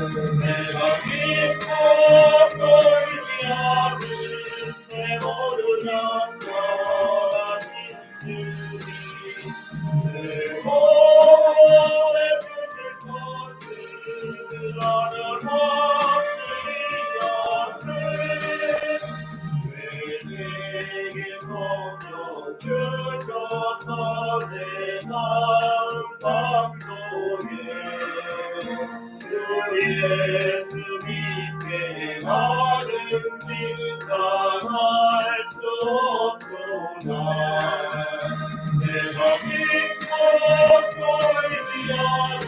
Never give up. 예수 믿게 나는 진단할 수 없구나. 내가 믿고 떨지 않은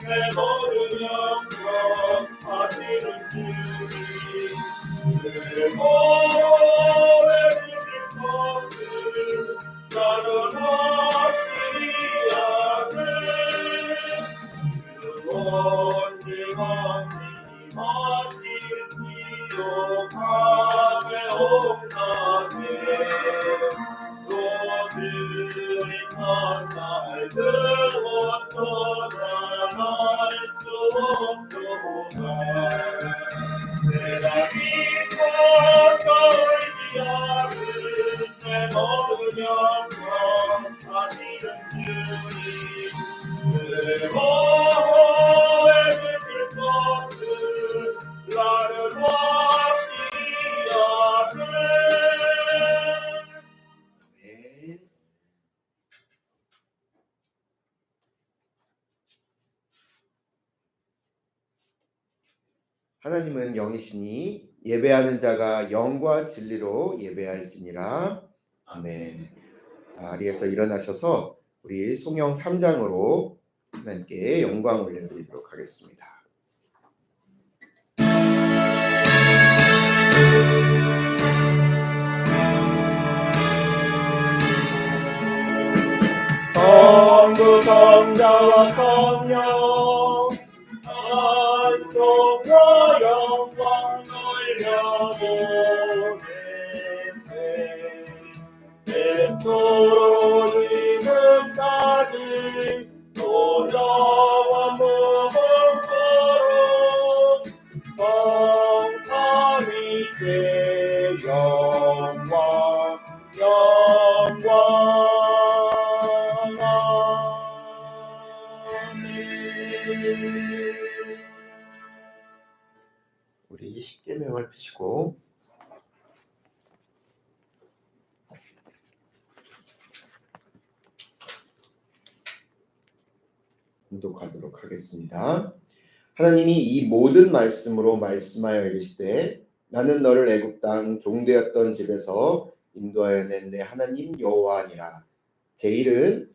내 모든 영광 하시는 주님 그를 보내주실 것을 나는 Shoka oh. 하나님은 영이시니 예배하는 자가 영과 진리로 예배할지니라. 아멘. 자리에서 일어나셔서 우리 송영 3장으로 하나님께 영광 올려드리도록 하겠습니다. 성부 성자와 성령 우리 10개명을 피시고 공독하도록 하겠습니다. 하나님이 이 모든 말씀으로 말씀하여 이르시되 나는 너를 애굽 땅 종되었던 집에서 인도하여 낸 내 하나님 여호와니라. 제일은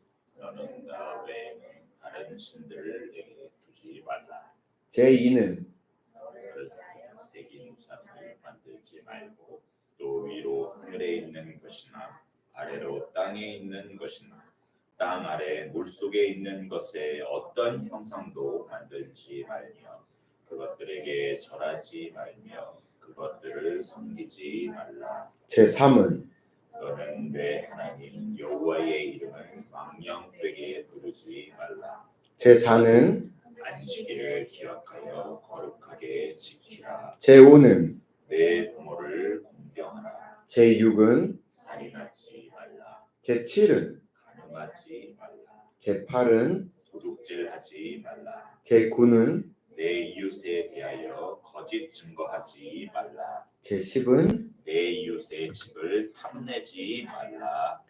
너는 나 외에는 다른 신들을 내게 두지 말라. 제2는 너를 하여 새긴 우상을 만들지 말고 또 위로 하늘에 있는 것이나 아래로 땅에 있는 것이나 땅 아래 물 속에 있는 것에 어떤 형상도 만들지 말며 그것들에게 절하지 말며 그것들을 섬기지 말라. 제3은 너는 내 하나님 여호와의 이름을 망령되게 부르지 말라. 제4는 안식일을 기억하여 거룩하게 지키라. 제5는 내 부모를 공경하라. 제6은 살인하지 말라. 제7은 간음하지 말라. 제8은 도둑질하지 말라. 제9는 내 이웃에 대하여 거짓 증거하지 말라. 제10은 내 이웃의 집을 탐내지 말라.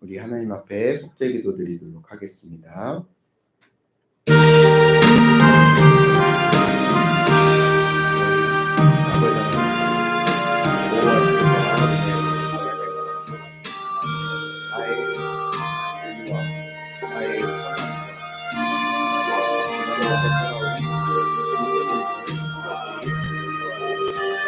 우리 하나님 앞에 속죄 기도 드리도록 하겠습니다.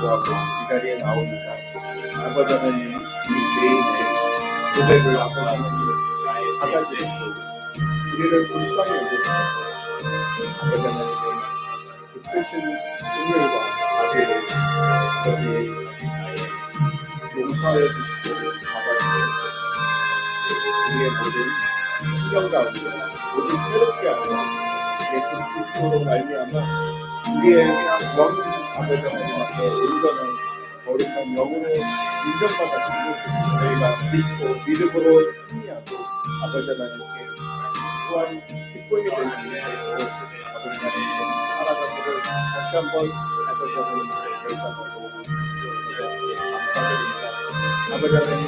구하고 이 자리에 나옵니다. 아버지 하나님 우리 죄인의 고백을 아버지 하나님 받아주시고 우리를 불쌍히 여겨주셔서 아버지 그 크신 은혜와 자비를 아버지 용서해 주시고 받아주시옵소서 우리의 모든 신경 가운데 모든 새롭게 하는 예수 그리스도로 말미암아 우리의 영은 아버지 하나님 앞에 온전한 거룩한 영으로 인정받았으고 저희가 믿고 믿음으로 승리하고 아버지 하나님께 또한 기쁨이 되는 인생으로 아버지 하나님 살아가기를 다시 한번 아버지 하나님께 결단하고 감사드립니다. 아버지 하나님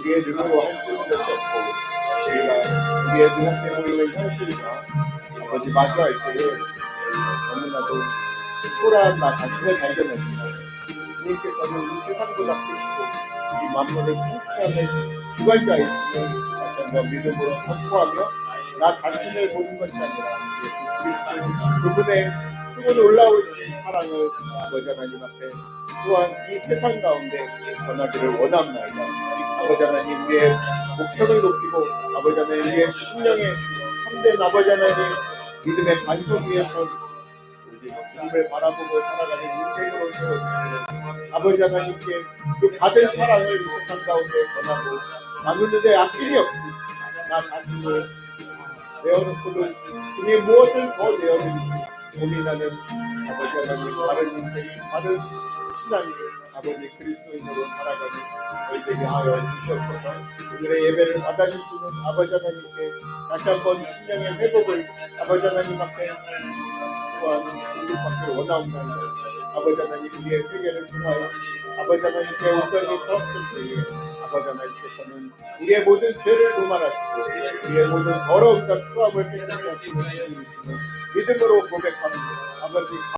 우리의 눈으로 할 수 있는 것이 없고 우리가 우리의 눈앞에 보이는 현실과 아버지 마주할 때에 너무나도 초라한 나 자신을 발견했습니다. 주님께서는 이 세상보다 크시고 이 만물을 통치하는 주관자이심을 다시 한번 믿음으로 선포하며 나 자신을 보는 것이 아니라 예수 그리스도 그분의 그분 올라오신 사랑을 아버지 하나님 앞에 또한 이 세상 가운데 전하기를 원합니다. 아버지 하나님 우리의 목적을 높이고 아버지 하나님 우리의 심령에 참된 아버지 하나님 믿음의 반석 위에서 주님을 바라보고 살아가는 인생으로 세워주시는 아버지 하나님께 그 받은 사랑을 이 세상 가운데 전하고 나누는데 아낌이 없이 나 자신을 내어놓고도 주님 무엇을 더 내어드릴지 고민하는 아버지 하나님 바른 인생 바른 신앙이 아버지 그리스도인으로 살아가는 저희들에게 하여 주시옵소서. 오늘의 예배를 받아주시는 아버지 하나님께 다시 한번 신령의 회복을 아버지 하나님 앞에 또한 공급받기를 원하옵나이다. 아버지 하나님 우리의 회개를 통하여 아버지 하나님께 온전히 서었을 때에 아버지 하나님께서는 우리의 모든 죄를 도말하시고 우리의 모든 더러움과 추함을 주님이시는 믿음으로 고백합니다 아버지